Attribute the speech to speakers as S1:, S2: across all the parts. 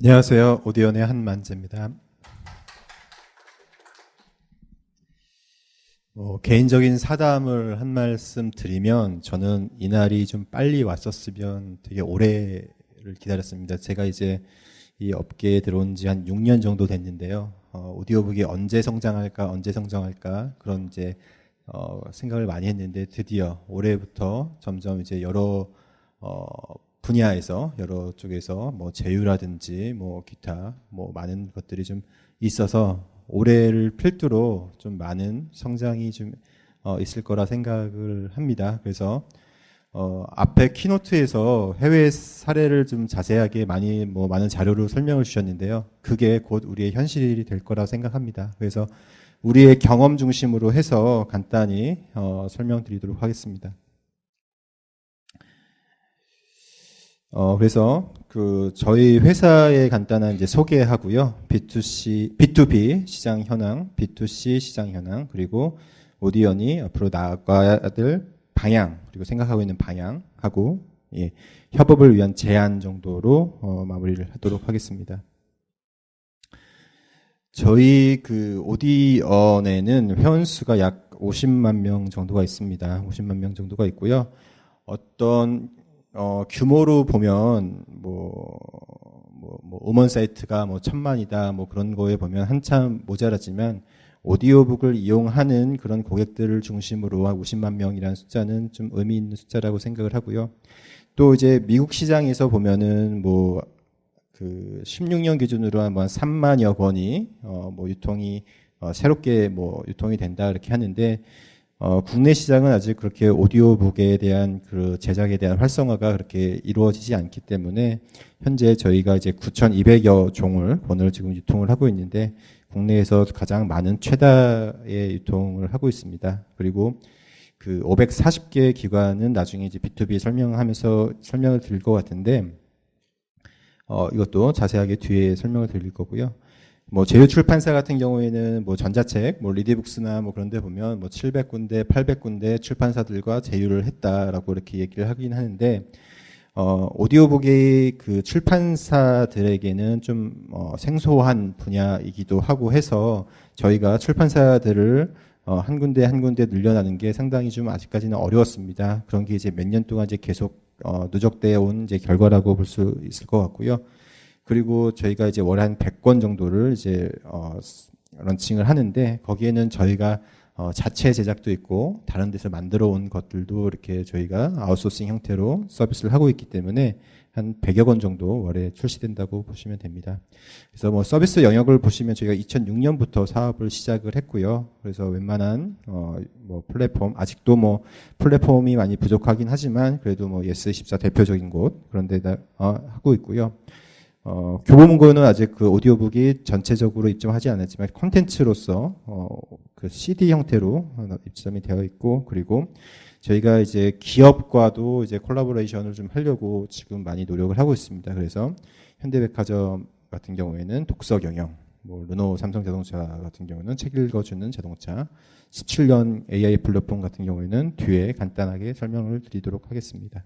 S1: 안녕하세요. 오디언의 한만재입니다. 뭐 개인적인 사담을 한 말씀 드리면 저는 이날이 좀 빨리 왔었으면 되게 오래를 기다렸습니다. 제가 이제 이 업계에 들어온 지 한 6년 정도 됐는데요. 어, 오디오북이 언제 성장할까, 언제 성장할까 그런 이제 어, 생각을 많이 했는데 드디어 올해부터 점점 이제 여러 어, 분야에서 여러 쪽에서 뭐 제휴라든지 뭐 기타 뭐 많은 것들이 좀 있어서 올해를 필두로 좀 많은 성장이 좀 어, 있을 거라 생각을 합니다. 그래서 어, 앞에 키노트에서 해외 사례를 좀 자세하게 많이 뭐 많은 자료로 설명을 주셨는데요. 그게 곧 우리의 현실이 될 거라 생각합니다. 그래서 우리의 경험 중심으로 해서 간단히 어, 설명드리도록 하겠습니다. 어, 그래서 그 저희 회사의 간단한 이제 소개하고요. B2C, B2B 시장 현황, B2C 시장 현황, 그리고 오디언이 앞으로 나아가야 될 방향, 그리고 생각하고 있는 방향하고 예, 협업을 위한 제안 정도로 어, 마무리를 하도록 하겠습니다. 저희 그 오디언에는 회원 수가 약 50만 명 정도가 있습니다. 50만 명 정도가 있고요. 어떤 어, 규모로 보면 뭐, 뭐, 뭐 음원 사이트가 뭐 천만이다 뭐 그런 거에 보면 한참 모자라지만 오디오북을 이용하는 그런 고객들을 중심으로 한 50만 명이라는 숫자는 좀 의미 있는 숫자라고 생각을 하고요. 또 이제 미국 시장에서 보면은 뭐 그 16년 기준으로 한 3만여 건이 어 뭐 유통이 어 새롭게 뭐 유통이 된다 이렇게 하는데 어, 국내 시장은 아직 그렇게 오디오북에 대한 그 제작에 대한 활성화가 그렇게 이루어지지 않기 때문에 현재 저희가 이제 9,200여 종을 오늘 지금 유통을 하고 있는데 국내에서 가장 많은 최다의 유통을 하고 있습니다. 그리고 그 540개 기관은 나중에 이제 B2B 설명하면서 설명을 드릴 것 같은데 어, 이것도 자세하게 뒤에 설명을 드릴 거고요. 뭐 제휴 출판사 같은 경우에는 뭐 전자책, 뭐 리디북스나 뭐 그런 데 보면 뭐 700군데, 800군데 출판사들과 제휴를 했다라고 이렇게 얘기를 하긴 하는데 어 오디오북이 그 출판사들에게는 좀 어, 생소한 분야이기도 하고 해서 저희가 출판사들을 어, 한 군데 한 군데 늘려나는 게 상당히 좀 아직까지는 어려웠습니다. 그런 게 이제 몇 년 동안 이제 계속 어, 누적되어 온 이제 결과라고 볼 수 있을 것 같고요. 그리고 저희가 이제 월에 한 100권 정도를 이제 어, 런칭을 하는데 거기에는 저희가 어, 자체 제작도 있고 다른 데서 만들어 온 것들도 이렇게 저희가 아웃소싱 형태로 서비스를 하고 있기 때문에 한 100여 권 정도 월에 출시된다고 보시면 됩니다. 그래서 뭐 서비스 영역을 보시면 저희가 2006년부터 사업을 시작을 했고요. 그래서 웬만한 어, 뭐 플랫폼 아직도 뭐 플랫폼이 많이 부족하긴 하지만 그래도 뭐 예스24 대표적인 곳 그런 데다 어, 하고 있고요. 어, 교보문고는 아직 그 오디오북이 전체적으로 입점하지 않았지만 콘텐츠로서 어, 그 CD 형태로 입점이 되어 있고 그리고 저희가 이제 기업과도 이제 콜라보레이션을 좀 하려고 지금 많이 노력을 하고 있습니다. 그래서 현대백화점 같은 경우에는 독서 경영, 뭐 르노 삼성 자동차 같은 경우는 책 읽어주는 자동차, 17년 AI 플랫폼 같은 경우에는 뒤에 간단하게 설명을 드리도록 하겠습니다.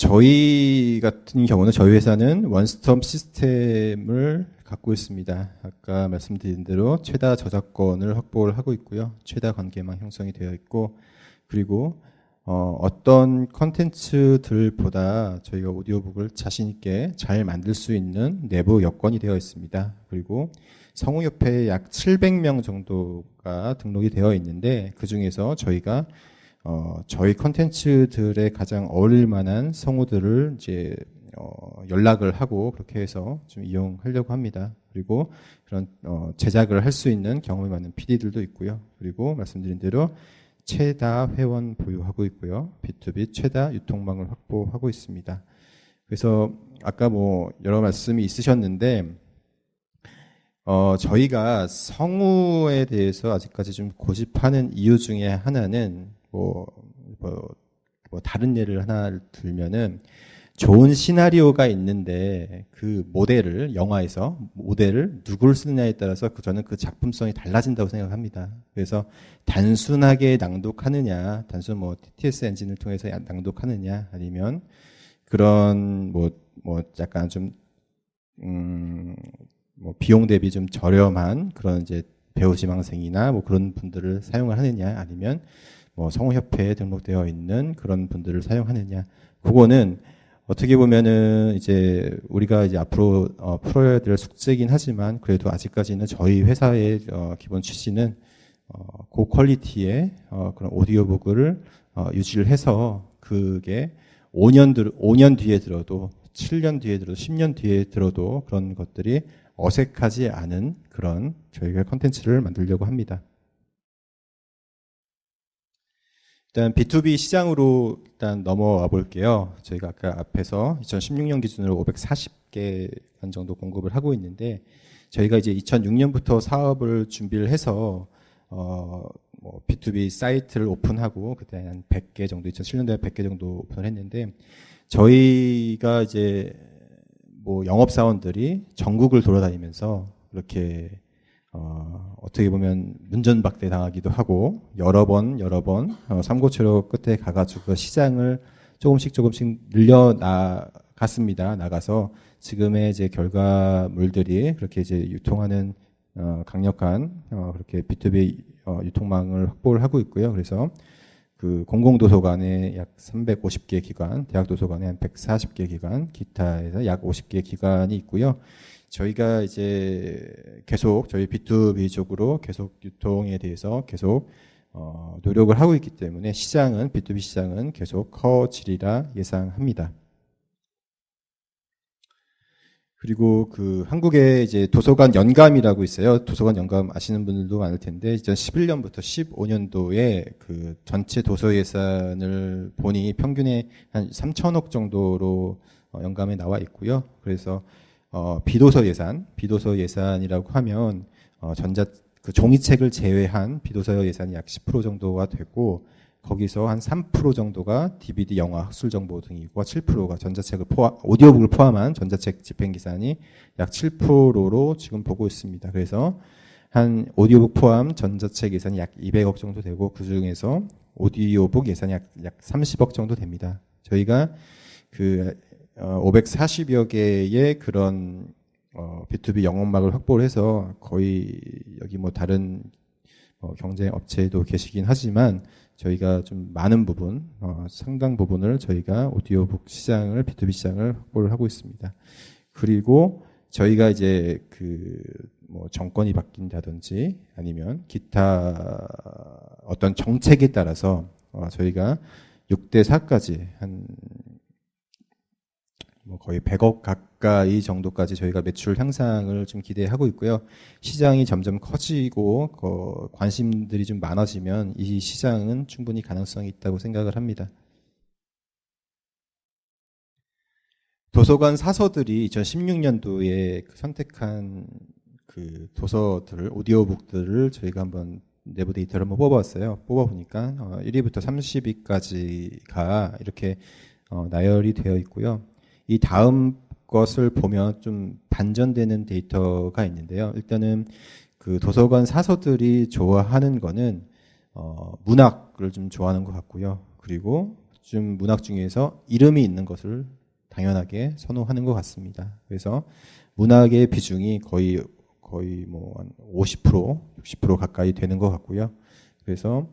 S1: 저희 같은 경우는 저희 회사는 원스톱 시스템을 갖고 있습니다. 아까 말씀드린 대로 최다 저작권을 확보를 하고 있고요. 최다 관계망 형성이 되어 있고 그리고 어, 떤 컨텐츠들보다 저희가 오디오북을 자신 있게 잘 만들 수 있는 내부 여건이 되어 있습니다. 그리고 성우협회에 약 700명 정도가 등록이 되어 있는데 그 중에서 저희가 어, 저희 컨텐츠들에 가장 어울릴 만한 성우들을 이제 어, 연락을 하고 그렇게 해서 좀 이용하려고 합니다. 그리고 그런 어, 제작을 할 수 있는 경험이 많은 PD들도 있고요. 그리고 말씀드린 대로 최다 회원 보유하고 있고요. B2B 최다 유통망을 확보하고 있습니다. 그래서 아까 뭐 여러 말씀이 있으셨는데 어, 저희가 성우에 대해서 아직까지 좀 고집하는 이유 중에 하나는 뭐, 뭐, 뭐 다른 예를 하나 들면은 좋은 시나리오가 있는데 그 모델을 영화에서 모델을 누굴 쓰느냐에 따라서 그 저는 그 작품성이 달라진다고 생각합니다. 그래서 단순하게 낭독하느냐, 단순 뭐 TTS 엔진을 통해서 낭독하느냐, 아니면 그런 뭐, 뭐 약간 좀, 음, 뭐 비용 대비 좀 저렴한 그런 이제 배우 지망생이나 뭐 그런 분들을 사용을 하느냐 아니면 뭐 성우협회에 등록되어 있는 그런 분들을 사용하느냐 그거는 어떻게 보면은 이제 우리가 이제 앞으로 어, 풀어야 될 숙제긴 하지만 그래도 아직까지는 저희 회사의 어, 기본 취지는 어, 고퀄리티의 어, 그런 오디오북을 어, 유지를 해서 그게 5년 들 5년 뒤에 들어도 7년 뒤에 들어도 10년 뒤에 들어도 그런 것들이 어색하지 않은 그런 저희가 컨텐츠를 만들려고 합니다. 일단 B2B 시장으로 일단 넘어와 볼게요. 저희가 아까 앞에서 2016년 기준으로 540개 간 정도 공급을 하고 있는데 저희가 이제 2006년부터 사업을 준비를 해서 어, 뭐 B2B 사이트를 오픈하고 그때 한 100개 정도 2007년도에 100개 정도 오픈을 했는데 저희가 이제 뭐 영업 사원들이 전국을 돌아다니면서 그렇게 어, 어떻게 보면 문전박대 당하기도 하고 여러 번 여러 번 어, 삼고초려 끝에 가가지고 그 시장을 조금씩 조금씩 늘려 나갔습니다. 나가서 지금의 이제 결과물들이 그렇게 이제 유통하는 어, 강력한 어, 그렇게 B2B 어, 유통망을 확보를 하고 있고요. 그래서 그 공공도서관에 약 350개 기관, 대학도서관에 한 140개 기관, 기타에서 약 50개 기관이 있고요. 저희가 이제 계속 저희 B2B 쪽으로 계속 유통에 대해서 계속 어, 노력을 하고 있기 때문에 시장은 B2B 시장은 계속 커지리라 예상합니다. 그리고 그 한국에 이제 도서관 연감이라고 있어요. 도서관 연감 아시는 분들도 많을 텐데 2011년부터 15년도에 그 전체 도서 예산을 보니 평균에 한 3천억 정도로 어, 연감에 나와 있고요. 그래서 어, 비도서 예산, 비도서 예산이라고 하면 어, 전자 그 종이책을 제외한 비도서 예산이 약 10% 정도가 되고 거기서 한 3% 정도가 DVD, 영화, 학술 정보 등이고 7%가 전자책을 포함, 오디오북을 포함한 전자책 집행 기산이 약 7%로 지금 보고 있습니다. 그래서 한 오디오북 포함 전자책 예산이 약 200억 정도 되고 그 중에서 오디오북 예산이 약, 약 30억 정도 됩니다. 저희가 그 540여 어, 개의 그런 어, B2B 영업막을 확보를 해서 거의 여기 뭐 다른 어, 경쟁 업체도 계시긴 하지만 저희가 좀 많은 부분, 어, 상당 부분을 저희가 오디오북 시장을 B2B 시장을 확보를 하고 있습니다. 그리고 저희가 이제 그 뭐 정권이 바뀐다든지 아니면 기타 어떤 정책에 따라서 어, 저희가 6대 4까지 한 뭐 거의 100억 가까이 정도까지 저희가 매출 향상을 좀 기대하고 있고요. 시장이 점점 커지고 그 관심들이 좀 많아지면 이 시장은 충분히 가능성이 있다고 생각을 합니다. 도서관 사서들이 2016년도에 그 선택한 그 도서들을 오디오북들을 저희가 한번 내부 데이터를 한번 뽑아봤어요. 뽑아보니까 1위부터 어, 30위까지가 이렇게 어, 나열이 되어 있고요. 이 다음 것을 보면 좀 반전되는 데이터가 있는데요. 일단은 그 도서관 사서들이 좋아하는 거는 어, 문학을 좀 좋아하는 것 같고요. 그리고 좀 문학 중에서 이름이 있는 것을 당연하게 선호하는 것 같습니다. 그래서 문학의 비중이 거의 거의 뭐50% 60% 가까이 되는 것 같고요. 그래서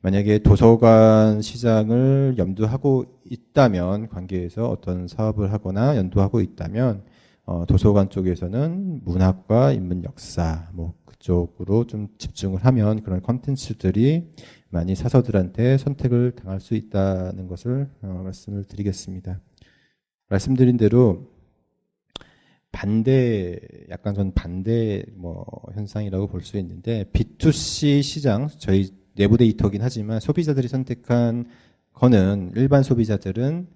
S1: 만약에 도서관 시장을 염두하고 있다면 관계에서 어떤 사업을 하거나 연두하고 있다면 어, 도서관 쪽에서는 문학과 인문 역사 뭐 그쪽으로 좀 집중을 하면 그런 컨텐츠들이 많이 사서들한테 선택을 당할 수 있다는 것을 어, 말씀을 드리겠습니다. 말씀드린 대로 반대 약간 전 반대 뭐 현상이라고 볼 수 있는데 B2C 시장 저희 내부 데이터긴 하지만 소비자들이 선택한 거는 일반 소비자들은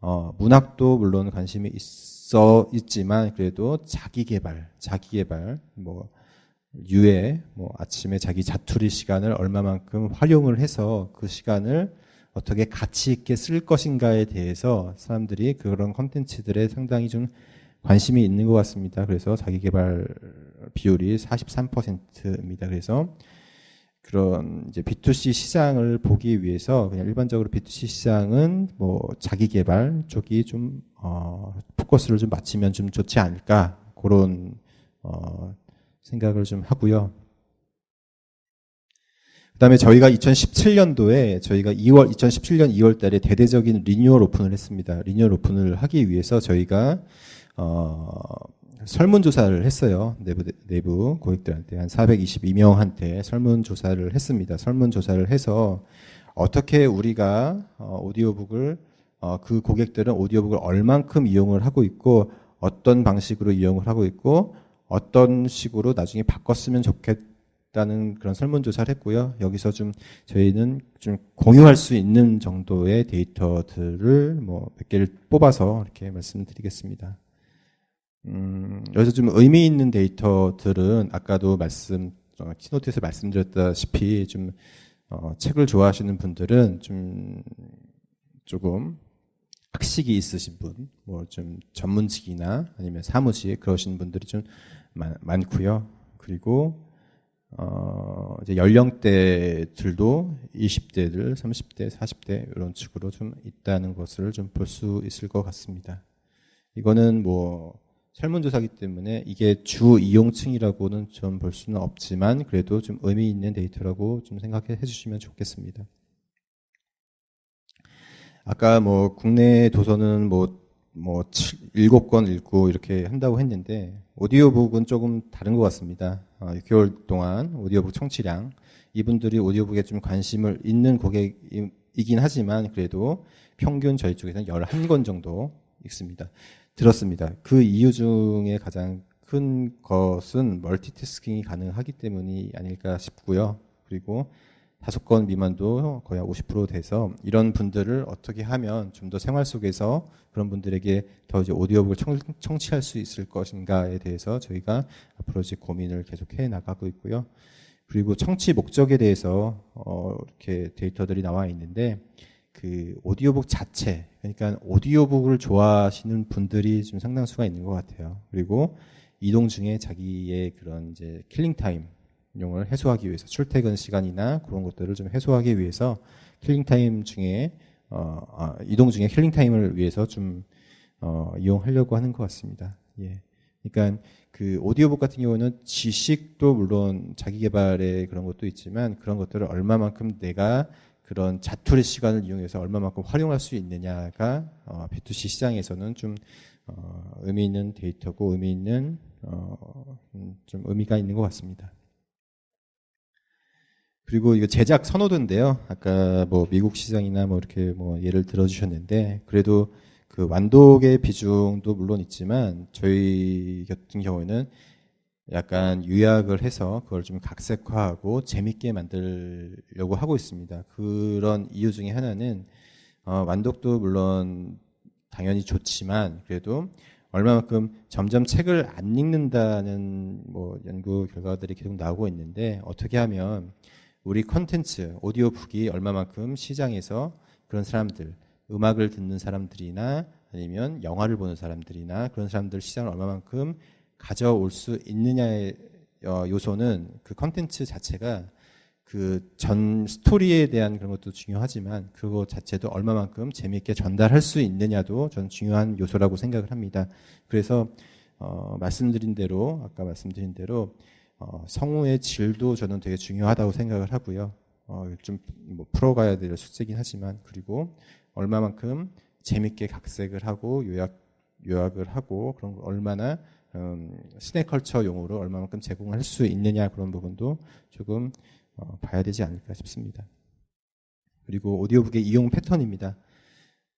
S1: 어, 문학도 물론 관심이 있어 있지만 그래도 자기 개발, 자기 개발 뭐 유해 뭐 아침에 자기 자투리 시간을 얼마만큼 활용을 해서 그 시간을 어떻게 가치 있게 쓸 것인가에 대해서 사람들이 그런 컨텐츠들에 상당히 좀 관심이 있는 것 같습니다. 그래서 자기 개발 비율이 43%입니다. 그래서 그런 이제 B2C 시장을 보기 위해서 그냥 일반적으로 B2C 시장은 뭐 자기 개발 쪽이 좀 어, 포커스를 좀 맞추면 좀 좋지 않을까 그런 어, 생각을 좀 하고요. 그다음에 저희가 2017년도에 저희가 2월 2017년 2월 달에 대대적인 리뉴얼 오픈을 했습니다. 리뉴얼 오픈을 하기 위해서 저희가 어 설문조사를 했어요. 내부 내부 고객들한테 한 422명한테 설문조사를 했습니다. 설문조사를 해서 어떻게 우리가 어, 오디오북을 어, 그 고객들은 오디오북을 얼만큼 이용을 하고 있고 어떤 방식으로 이용을 하고 있고 어떤 식으로 나중에 바꿨으면 좋겠다는 그런 설문조사를 했고요. 여기서 좀 저희는 좀 공유할 수 있는 정도의 데이터들을 뭐 몇 개를 뽑아서 이렇게 말씀드리겠습니다. 음, 여기서 좀 의미 있는 데이터들은 아까도 말씀 어, 키노트에서 말씀드렸다시피 좀 어, 책을 좋아하시는 분들은 좀 조금 학식이 있으신 분, 뭐 좀 전문직이나 아니면 사무직 그러신 분들이 좀 많, 고요 그리고 어 이제 연령대들도 20대들, 30대, 40대 이런 식으로 좀 있다는 것을 좀 볼 수 있을 것 같습니다. 이거는 뭐 설문조사기 때문에 이게 주 이용층이라고는 좀 볼 수는 없지만 그래도 좀 의미 있는 데이터라고 좀 생각해 주시면 좋겠습니다. 아까 뭐 국내 도서는 뭐, 뭐, 7권 읽고 이렇게 한다고 했는데, 오디오북은 조금 다른 것 같습니다. 어, 6개월 동안 오디오북 청취량. 이분들이 오디오북에 좀 관심을 있는 고객이긴 하지만, 그래도 평균 저희 쪽에서는 11권 정도 읽습니다. 들었습니다. 그 이유 중에 가장 큰 것은 멀티태스킹이 가능하기 때문이 아닐까 싶고요. 그리고 다섯 건 미만도 거의 50% 돼서 이런 분들을 어떻게 하면 좀 더 생활 속에서 그런 분들에게 더 이제 오디오북을 청, 취할수 있을 것인가에 대해서 저희가 앞으로 이제 고민을 계속해 나가고 있고요. 그리고 청취 목적에 대해서 어 이렇게 데이터들이 나와 있는데 그 오디오북 자체 그러니까 오디오북을 좋아하시는 분들이 좀 상당수가 있는 것 같아요. 그리고 이동 중에 자기의 그런 이제 킬링 타임 용을 해소하기 위해서 출퇴근 시간이나 그런 것들을 좀 해소하기 위해서 킬링 타임 중에 어, 아, 이동 중에 킬링 타임을 위해서 좀 어, 이용하려고 하는 것 같습니다. 예. 그러니까 그 오디오북 같은 경우는 지식도 물론 자기 개발의 그런 것도 있지만 그런 것들을 얼마만큼 내가 그런 자투리 시간을 이용해서 얼마만큼 활용할 수 있느냐가 어, B2C 시장에서는 좀 어, 의미 있는 데이터고 의미 있는 어, 음, 좀 의미가 있는 것 같습니다. 그리고 이거 제작 선호도인데요. 아까 뭐 미국 시장이나 뭐 이렇게 뭐 예를 들어주셨는데 그래도 그 완독의 비중도 물론 있지만 저희 같은 경우에는 약간 요약을 해서 그걸 좀 각색화하고 재밌게 만들려고 하고 있습니다. 그런 이유 중에 하나는 어, 완독도 물론 당연히 좋지만 그래도 얼마만큼 점점 책을 안 읽는다는 뭐 연구 결과들이 계속 나오고 있는데 어떻게 하면 우리 컨텐츠, 오디오북이 얼마만큼 시장에서 그런 사람들, 음악을 듣는 사람들이나 아니면 영화를 보는 사람들이나 그런 사람들 시장을 얼마만큼 가져올 수 있느냐의 어, 요소는 그 컨텐츠 자체가 그 전 스토리에 대한 그런 것도 중요하지만 그거 자체도 얼마만큼 재미있게 전달할 수 있느냐도 저는 중요한 요소라고 생각을 합니다. 그래서 어, 말씀드린 대로 아까 말씀드린 대로 어, 성우의 질도 저는 되게 중요하다고 생각을 하고요. 어, 좀뭐 풀어가야 될 숙제긴 하지만 그리고 얼마만큼 재밌게 각색을 하고 요약 요약을 하고 그런 거 얼마나 음, 스낵컬처용으로 얼마만큼 제공할 수 있느냐 그런 부분도 조금 어, 봐야 되지 않을까 싶습니다. 그리고 오디오북의 이용 패턴입니다.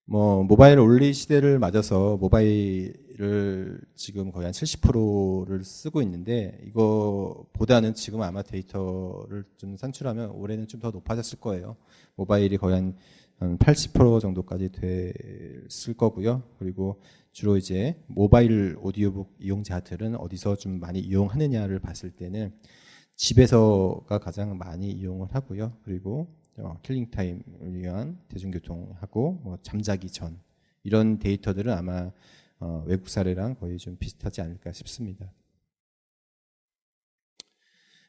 S1: 뭐 모바일 올리 시대를 맞아서 모바일을 지금 거의 한 70%를 쓰고 있는데 이거보다는 지금 아마 데이터를 좀 산출하면 올해는 좀 더 높아졌을 거예요. 모바일이 거의 한, 한 80% 정도까지 됐을 거고요. 그리고 주로 이제 모바일 오디오북 이용자들은 어디서 좀 많이 이용하느냐를 봤을 때는 집에서가 가장 많이 이용을 하고요. 그리고 어, 킬링 타임을 위한 대중교통하고 뭐 잠자기 전 이런 데이터들은 아마 어, 외국 사례랑 거의 좀 비슷하지 않을까 싶습니다.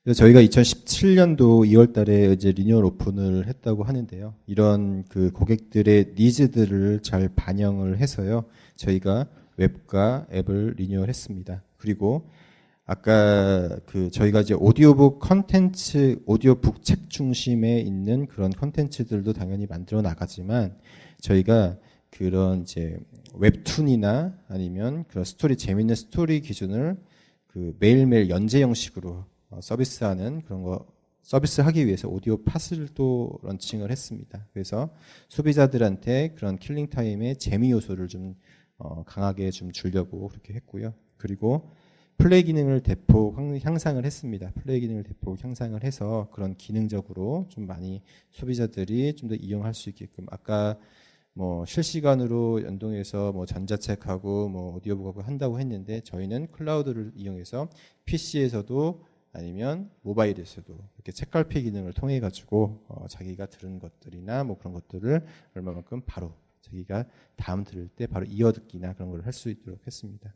S1: 그래서 저희가 2017년도 2월 달에 이제 리뉴얼 오픈을 했다고 하는데요. 이런 그 고객들의 니즈들을 잘 반영을 해서요. 저희가 웹과 앱을 리뉴얼 했습니다. 그리고 아까 그 저희가 이제 오디오북 컨텐츠, 오디오북 책 중심에 있는 그런 컨텐츠들도 당연히 만들어 나가지만 저희가 그런 이제 웹툰이나 아니면 그런 스토리 재밌는 스토리 기준을 그 매일매일 연재 형식으로 어, 서비스하는 그런 거 서비스하기 위해서 오디오 팟을 또 런칭을 했습니다. 그래서 소비자들한테 그런 킬링 타임의 재미 요소를 좀 어, 강하게 좀 주려고 그렇게 했고요. 그리고 플레이 기능을 대폭 향상을 했습니다. 플레이 기능을 대폭 향상을 해서 그런 기능적으로 좀 많이 소비자들이 좀 더 이용할 수 있게끔 아까 뭐 실시간으로 연동해서 뭐 전자책하고 뭐 오디오북하고 한다고 했는데 저희는 클라우드를 이용해서 PC에서도 아니면 모바일에서도 이렇게 책갈피 기능을 통해 가지고 어 자기가 들은 것들이나 뭐 그런 것들을 얼마만큼 바로 자기가 다음 들을 때 바로 이어듣기나 그런 걸 할 수 있도록 했습니다.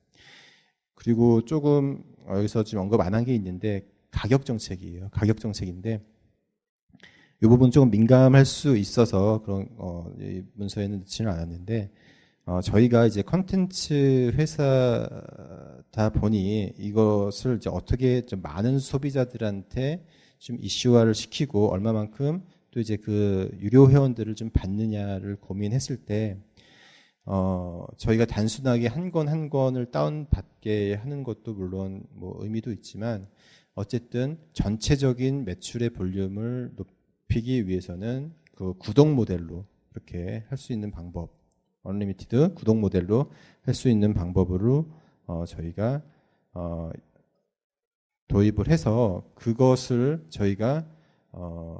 S1: 그리고 조금 어, 여기서 지금 언급 안 한 게 있는데 가격 정책이에요. 가격 정책인데 이 부분 조금 민감할 수 있어서 그런 어, 문서에는 넣지는 않았는데 어, 저희가 이제 컨텐츠 회사다 보니 이것을 이제 어떻게 좀 많은 소비자들한테 좀 이슈화를 시키고 얼마만큼 또 이제 그 유료 회원들을 좀 받느냐를 고민했을 때 어, 저희가 단순하게 한 권 한 권을 다운받게 하는 것도 물론 뭐 의미도 있지만 어쨌든 전체적인 매출의 볼륨을 높이기 위해서는 그 구독 모델로 이렇게 할 수 있는 방법, 언리미티드 구독 모델로 할 수 있는 방법으로 어, 저희가 어, 도입을 해서 그것을 저희가 어,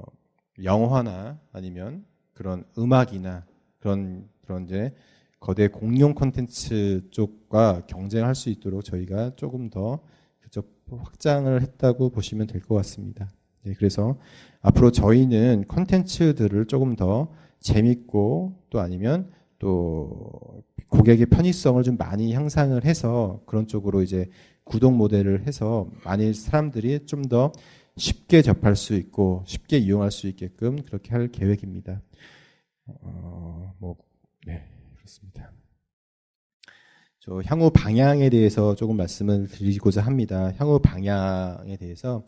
S1: 영화나 아니면 그런 음악이나 그런 그런 이제 거대 공룡 콘텐츠 쪽과 경쟁할 수 있도록 저희가 조금 더 그쪽 확장을 했다고 보시면 될 것 같습니다. 네, 그래서 앞으로 저희는 콘텐츠들을 조금 더 재밌고 또 아니면 또 고객의 편의성을 좀 많이 향상을 해서 그런 쪽으로 이제 구독 모델을 해서 많이 사람들이 좀 더 쉽게 접할 수 있고 쉽게 이용할 수 있게끔 그렇게 할 계획입니다. 어, 뭐, 네. 그렇습니다. 저 향후 방향에 대해서 조금 말씀을 드리고자 합니다. 향후 방향에 대해서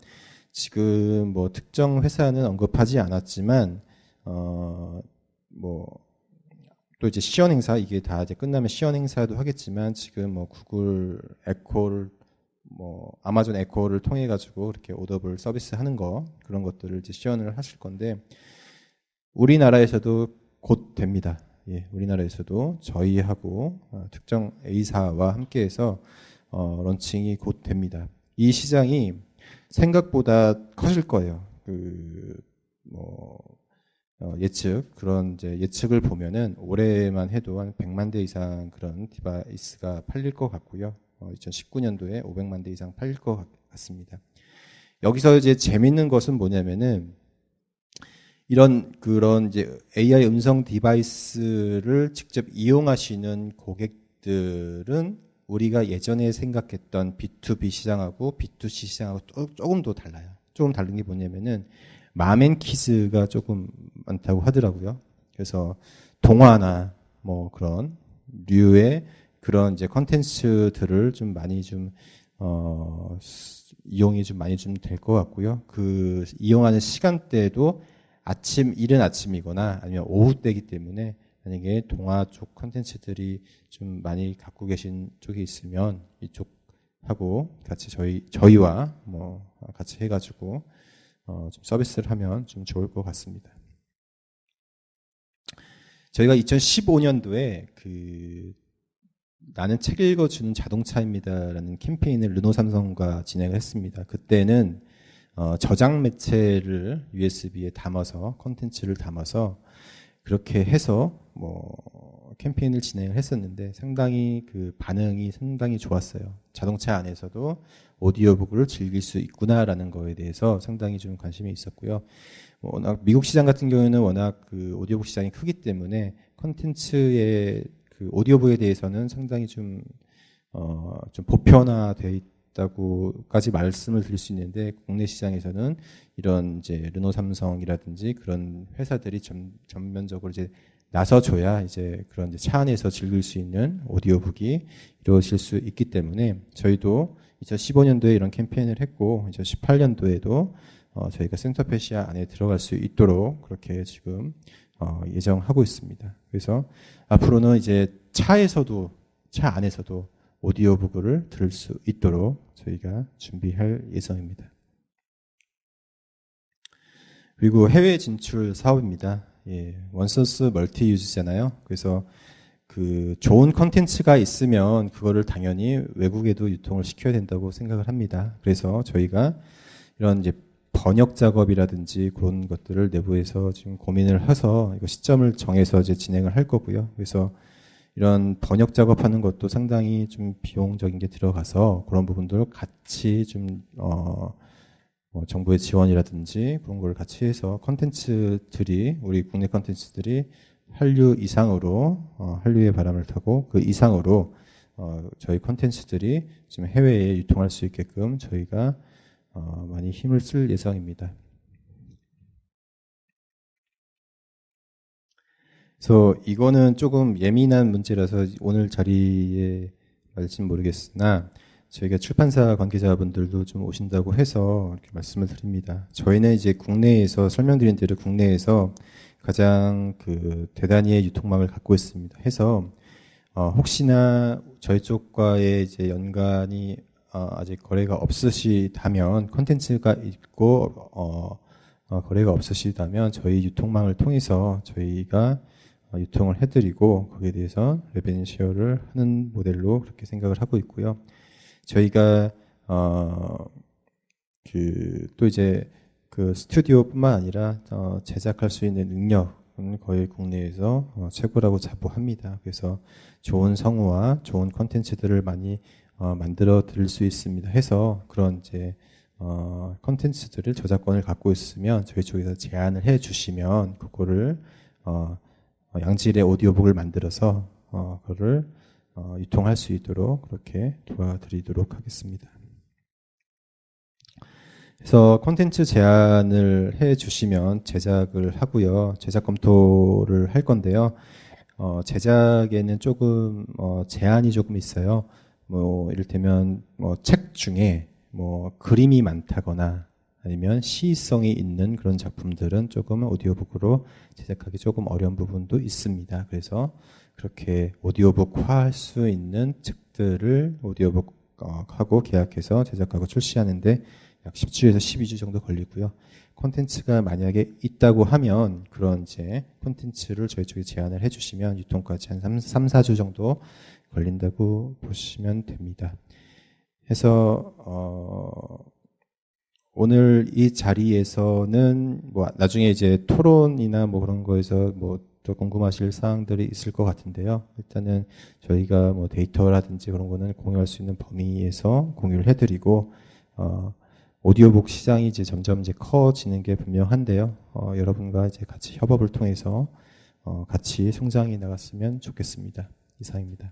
S1: 지금 뭐 특정 회사는 언급하지 않았지만 어 뭐 또 이제 시연 행사 이게 다 이제 끝나면 시연 행사도 하겠지만 지금 뭐 구글 에코를 뭐 아마존 에코를 통해 가지고 이렇게 오더블 서비스 하는 거 그런 것들을 이제 시연을 하실 건데 우리나라에서도 곧 됩니다. 예, 우리나라에서도 저희하고 어, 특정 A사와 함께해서 어, 런칭이 곧 됩니다. 이 시장이 생각보다 커질 거예요. 그 뭐 어, 예측 그런 이제 예측을 보면은 올해만 해도 한 100만 대 이상 그런 디바이스가 팔릴 것 같고요. 어, 2019년도에 500만 대 이상 팔릴 것 같습니다. 여기서 이제 재밌는 것은 뭐냐면은 이런 그런 이제 AI 음성 디바이스를 직접 이용하시는 고객들은 우리가 예전에 생각했던 B2B 시장하고 B2C 시장하고 조금 더 달라요. 조금 다른 게 뭐냐면은 마맨키즈가 조금 많다고 하더라고요. 그래서 동화나 뭐 그런 류의 그런 이제 컨텐츠들을 좀 많이 좀 어, 이용이 좀 많이 좀 될 것 같고요. 그 이용하는 시간대도 아침 이른 아침이거나 아니면 오후 때기 때문에 만약에 동화 쪽 컨텐츠들이 좀 많이 갖고 계신 쪽이 있으면 이쪽 하고 같이 저희 저희와 뭐 같이 해가지고 어, 좀 서비스를 하면 좀 좋을 것 같습니다. 저희가 2015년도에 그 나는 책 읽어주는 자동차입니다라는 캠페인을 르노 삼성과 진행을 했습니다. 그때는 어, 저장 매체를 USB에 담아서 컨텐츠를 담아서 그렇게 해서 뭐 캠페인을 진행을 했었는데 상당히 그 반응이 상당히 좋았어요. 자동차 안에서도 오디오북을 즐길 수 있구나라는 거에 대해서 상당히 좀 관심이 있었고요. 뭐 워낙 미국 시장 같은 경우에는 워낙 그 오디오북 시장이 크기 때문에 컨텐츠의 그 오디오북에 대해서는 상당히 좀, 어, 좀 보편화돼 있다고까지 말씀을 드릴 수 있는데 국내 시장에서는 이런 이제 르노 삼성이라든지 그런 회사들이 전, 전면적으로 이제 나서줘야 이제 그런 이제 차 안에서 즐길 수 있는 오디오북이 이루어질 수 있기 때문에 저희도 2015년도에 이런 캠페인을 했고 2018년도에도 어, 저희가 센터페시아 안에 들어갈 수 있도록 그렇게 지금 어, 예정하고 있습니다. 그래서 앞으로는 이제 차에서도 차 안에서도 오디오북을 들을 수 있도록 저희가 준비할 예정입니다. 그리고 해외 진출 사업입니다. 예, 원소스 멀티 유즈잖아요. 그래서 그 좋은 컨텐츠가 있으면 그거를 당연히 외국에도 유통을 시켜야 된다고 생각을 합니다. 그래서 저희가 이런 이제 번역 작업이라든지 그런 것들을 내부에서 지금 고민을 해서 이거 시점을 정해서 이제 진행을 할 거고요. 그래서 이런 번역 작업하는 것도 상당히 좀 비용적인 게 들어가서 그런 부분들 같이 좀 어, 뭐 정부의 지원이라든지 그런 걸 같이 해서 컨텐츠들이 우리 국내 컨텐츠들이 한류 이상으로 어, 한류의 바람을 타고 그 이상으로 어, 저희 컨텐츠들이 지금 해외에 유통할 수 있게끔 저희가 어, 많이 힘을 쓸 예정입니다. 그래서 이거는 조금 예민한 문제라서 오늘 자리에 말지는 모르겠으나 저희가 출판사 관계자분들도 좀 오신다고 해서 이렇게 말씀을 드립니다. 저희는 이제 국내에서 설명드린 대로 국내에서 가장 그 대단히의 유통망을 갖고 있습니다. 해서 어 혹시나 저희 쪽과의 이제 연관이 어 아직 거래가 없으시다면 콘텐츠가 있고 어, 어 거래가 없으시다면 저희 유통망을 통해서 저희가 어, 유통을 해드리고 거기에 대해서 레베뉴 쉐어를 하는 모델로 그렇게 생각을 하고 있고요. 저희가 어 그 또 이제 그 스튜디오뿐만 아니라 어 제작할 수 있는 능력은 거의 국내에서 어 최고라고 자부합니다. 그래서 좋은 성우와 좋은 컨텐츠들을 많이 어 만들어 드릴 수 있습니다. 해서 그런 이제 어 컨텐츠들을 저작권을 갖고 있으면 저희 쪽에서 제안을 해 주시면 그거를 어 양질의 오디오북을 만들어서 어 그거를 어, 유통할 수 있도록 그렇게 도와드리도록 하겠습니다. 그래서 콘텐츠 제안을 해 주시면 제작을 하고요. 제작 검토를 할 건데요. 어, 제작에는 조금 어, 제한이 조금 있어요. 뭐 이를테면 뭐 책 중에 뭐 그림이 많다거나 아니면 시성이 있는 그런 작품들은 조금 오디오북으로 제작하기 조금 어려운 부분도 있습니다. 그래서 그렇게 오디오북화 할 수 있는 책들을 오디오북하고 계약해서 제작하고 출시하는데 약 10주에서 12주 정도 걸리고요. 콘텐츠가 만약에 있다고 하면 그런 이제 콘텐츠를 저희 쪽에 제안을 해주시면 유통까지 한 3, 3 4주 정도 걸린다고 보시면 됩니다. 해서 어 오늘 이 자리에서는 뭐 나중에 이제 토론이나 뭐 그런 거에서 뭐 또 궁금하실 사항들이 있을 것 같은데요. 일단은 저희가 뭐 데이터라든지 그런 거는 공유할 수 있는 범위에서 공유를 해드리고 어, 오디오북 시장이 이제 점점 이제 커지는 게 분명한데요. 어, 여러분과 이제 같이 협업을 통해서 어, 같이 성장해 나갔으면 좋겠습니다. 이상입니다.